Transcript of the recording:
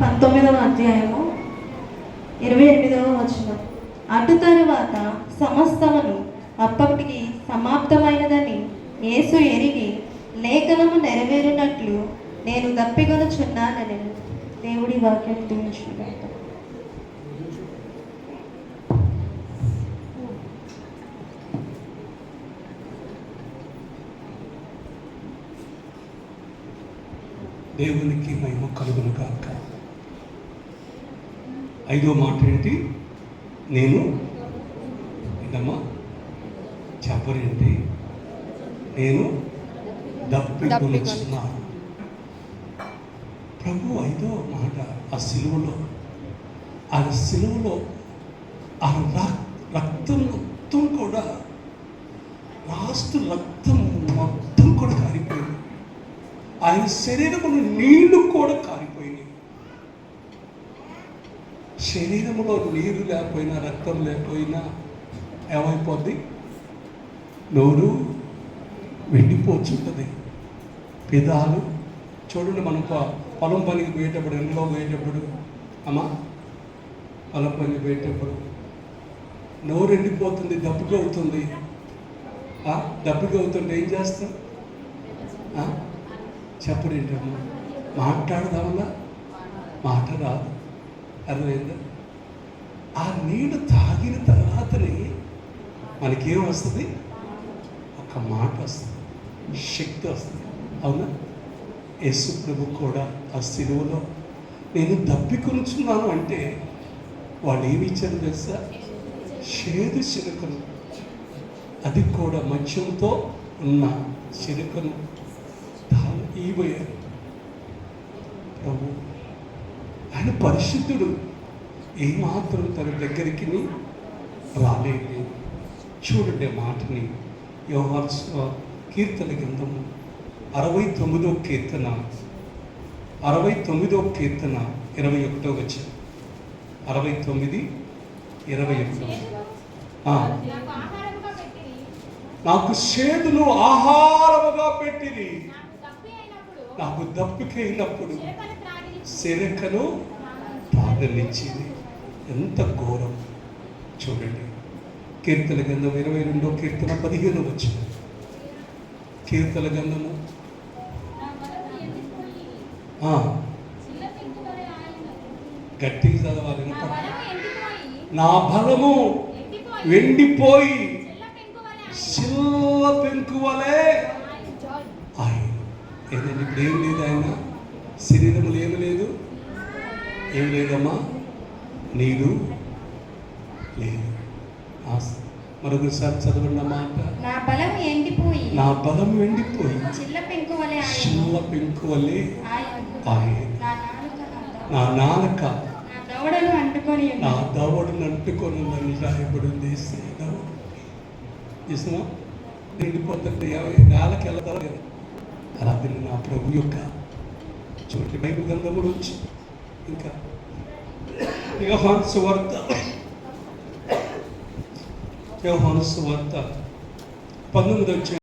పంతొమ్మిదవ అధ్యాయము ఇరవై ఎనిమిదవ వచనం. అటు తరువాత సమస్తమును అప్పటికి సమాప్తమైనదని యేసు ఎరిగి లేఖనము నెరవేరినట్లు నేను దప్పికొనుచున్నానని దేవుడి వాక్యం తెలుసుకుంటాను దేవునికి మహిమ కలుగును కాక ఐదో మాట ఏంటి? నేను ఇదమ్మా చెప్పరేంటి నేను దప్పికొనుచున్నా. ప్రభు ఐదో మాట ఆ సిలువలో ఆ సిలువలో ఆ రక్తం మొత్తం కూడా లాస్ట్ రక్తం మొత్తం కూడా కారిపోయింది. ఆయన శరీరమును నీళ్ళు కూడా కారిపోయినాయి. శరీరంలో నీరు లేకపోయినా రక్తం లేకపోయినా ఏమైపోద్ది? నోరు వెండిపోచుంటుంది. పెదాలు చూడండి మనం పొలం పనికి పోయేటప్పుడు ఎండలో పోయేటప్పుడు అమ్మా పొలం పనికి పోయేటప్పుడు నోరు ఎండిపోతుంది దప్పుగా అవుతుంది ఆ, దప్పుగా అవుతుంటే ఏం చేస్తాం? ఆ? ఏంటమ్మా మాట్లాడదామన్నా? మాట రాదు. అర్థమైందా? ఆ నీళ్ళు తాగిన తర్వాతనే మనకేం వస్తుంది? ఒక మాట వస్తుంది. శక్తి వస్తుంది. అవునా? యేసు ప్రభు కూడా ఆ సిలువలో నేను దప్పికొనుచున్నాను అంటే వాళ్ళు ఏమి ఇచ్చారు తెలుసా? చేదు చిరుకను అది కూడా మద్యంతో ఉన్న చిరుకను తాను ఈపోయారు ప్రభు ఆయన పరిశుద్ధుడు. ఏమాత్రం తన దగ్గరికి రాలేదు. చూడండి మాటని. యోహాన్ స్వ- కీర్తన గ్రంథము అరవై తొమ్మిదో కీర్తన అరవై తొమ్మిదో కీర్తన ఇరవై ఒకటో వచ్చి అరవై తొమ్మిది ఇరవై ఒకటో. నాకు చేదును ఆహారముగా పెట్టింది నాకు దప్పికైనప్పుడు సిరకను తాగనిచ్చింది ఎంత ఘోరం. చూడండి. కీర్తన గంధం ఇరవై రెండో కీర్తన పదిహేను వచ్చింది కీర్తన గంధము గట్టిగా చదవాలి నా బలము వెండిపోయి చిల్ల పెంకు వలె ఆయను సిల్వ పెంకు వలె ఆయన జాయ్ ఆయన ఏదండి? ఇప్పుడు ఏం లేదు ఆయన. శరీరములు ఏమి లేదు. ఏం లేదమ్మా? నీరు లేదు. ఆ- మరొకసారి చదవండి మాట నా బలం ఎండిపోయి. నా బలం వెండిపోయి చిల్ల పెంకు వలె చిల్ల పెంకు నా నాలుక నా దవడ- దవడను అంటుకొని నా ఉన్నది. దవడను అంటుకొని ఉందని రాయబడింది ఇసుమా ఎండిపోతుంటే నేలకి వెళ్తారు కదా అలాగే నా ప్రభు యొక్క చివరికి బైబిల్ గ్రంథం గురించి ఇంకా యోహాను సువార్త. యోహాను సువార్త. పంతొమ్మిది వచ్చి